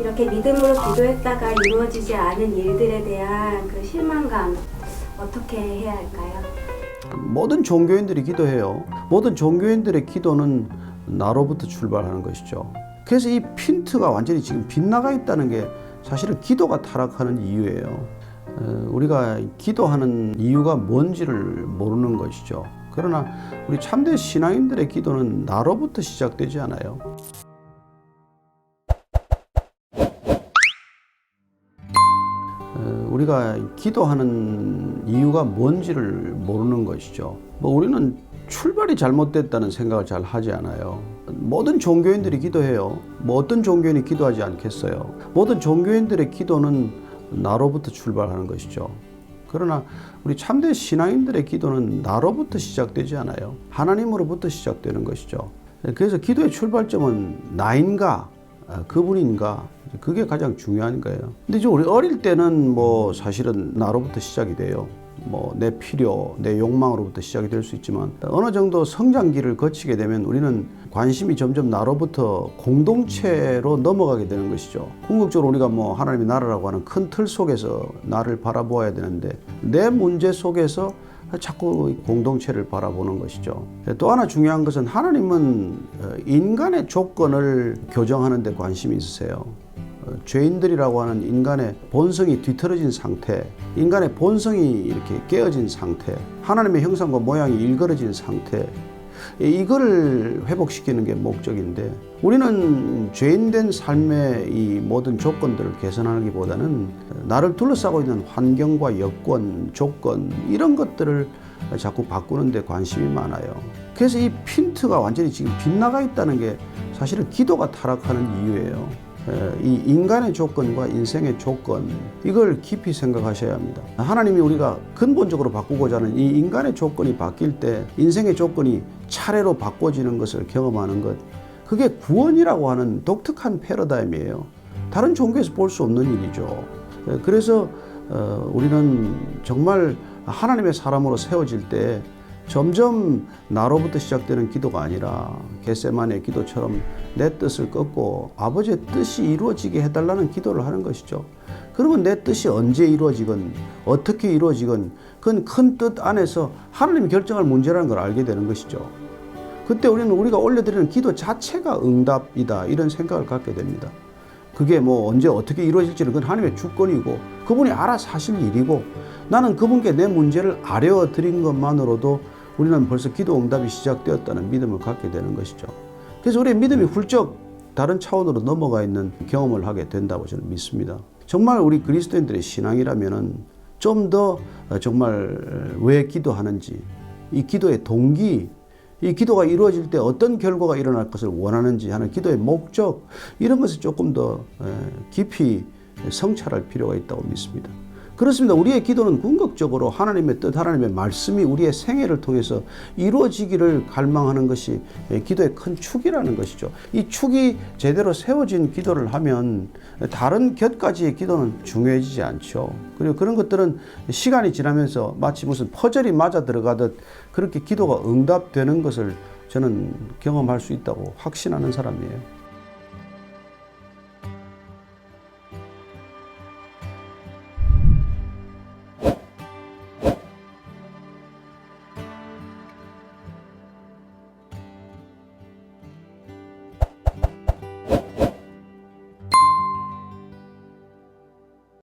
이렇게 믿음으로 기도했다가 이루어지지 않은 일들에 대한 그 실망감 어떻게 해야 할까요? 모든 종교인들이 기도해요. 모든 종교인들의 기도는 나로부터 출발하는 것이죠. 그래서 이 핀트가 완전히 지금 빗나가 있다는 게 사실은 기도가 타락하는 이유예요. 어, 우리가 기도하는 이유가 뭔지를 모르는 것이죠. 그러나 우리 참된 신앙인들의 기도는 나로부터 시작되지 않아요. 어, 우리가 기도하는 이유가 뭔지를 모르는 것이죠. 뭐 우리는 출발이 잘못됐다는 생각을 잘 하지 않아요. 모든 종교인들이 기도해요. 뭐 어떤 종교인이 기도하지 않겠어요. 모든 종교인들의 기도는 나로부터 출발하는 것이죠. 그러나 우리 참된 신앙인들의 기도는 나로부터 시작되지 않아요. 하나님으로부터 시작되는 것이죠. 그래서 기도의 출발점은 나인가, 아, 그분인가, 그게 가장 중요한 거예요. 근데 이제 우리 어릴 때는 뭐 사실은 나로부터 시작이 돼요. 뭐 내 필요, 내 욕망으로부터 시작이 될 수 있지만 어느 정도 성장기를 거치게 되면 우리는 관심이 점점 나로부터 공동체로 넘어가게 되는 것이죠. 궁극적으로 우리가 뭐 하나님의 나라라고 하는 큰 틀 속에서 나를 바라보아야 되는데 내 문제 속에서 자꾸 공동체를 바라보는 것이죠. 또 하나 중요한 것은 하나님은 어, 인간의 조건을 교정하는 데 관심이 있으세요. 어, 죄인들이라고 하는 인간의 본성이 뒤틀어진 상태, 인간의 본성이 이렇게 깨어진 상태, 하나님의 형상과 모양이 일그러진 상태, 이거를 회복시키는 게 목적인데 우리는 죄인된 삶의 이 모든 조건들을 개선하기보다는 나를 둘러싸고 있는 환경과 여건, 조건 이런 것들을 자꾸 바꾸는 데 관심이 많아요. 그래서 이 핀트가 완전히 지금 빗나가 있다는 게 사실은 기도가 타락하는 이유예요. 에, 이 인간의 조건과 인생의 조건 이걸 깊이 생각하셔야 합니다. 하나님이 우리가 근본적으로 바꾸고자 하는 이 인간의 조건이 바뀔 때 인생의 조건이 차례로 바꿔지는 것을 경험하는 것 그게 구원이라고 하는 독특한 패러다임이에요. 다른 종교에서 볼 수 없는 일이죠. 에, 그래서 어, 우리는 정말 하나님의 사람으로 세워질 때 점점 나로부터 시작되는 기도가 아니라 겟세만의 기도처럼 내 뜻을 꺾고 아버지의 뜻이 이루어지게 해달라는 기도를 하는 것이죠. 그러면 내 뜻이 언제 이루어지건 어떻게 이루어지건 그건 큰 뜻 안에서 하나님이 결정할 문제라는 걸 알게 되는 것이죠. 그때 우리는 우리가 올려드리는 기도 자체가 응답이다 이런 생각을 갖게 됩니다. 그게 뭐 언제 어떻게 이루어질지는 그건 하나님의 주권이고 그분이 알아서 하실 일이고 나는 그분께 내 문제를 아뢰어 드린 것만으로도 우리는 벌써 기도 응답이 시작되었다는 믿음을 갖게 되는 것이죠. 그래서 우리의 믿음이 훌쩍 다른 차원으로 넘어가 있는 경험을 하게 된다고 저는 믿습니다. 정말 우리 그리스도인들의 신앙이라면은 좀 더 정말 왜 기도하는지 이 기도의 동기 이 기도가 이루어질 때 어떤 결과가 일어날 것을 원하는지 하는 기도의 목적 이런 것을 조금 더 에, 깊이 성찰할 필요가 있다고 믿습니다. 그렇습니다. 우리의 기도는 궁극적으로 하나님의 뜻, 하나님의 말씀이 우리의 생애를 통해서 이루어지기를 갈망하는 것이 기도의 큰 축이라는 것이죠. 이 축이 제대로 세워진 기도를 하면 다른 곁가지의 기도는 중요해지지 않죠. 그리고 그런 것들은 시간이 지나면서 마치 무슨 퍼즐이 맞아 들어가듯 그렇게 기도가 응답되는 것을 저는 경험할 수 있다고 확신하는 사람이에요.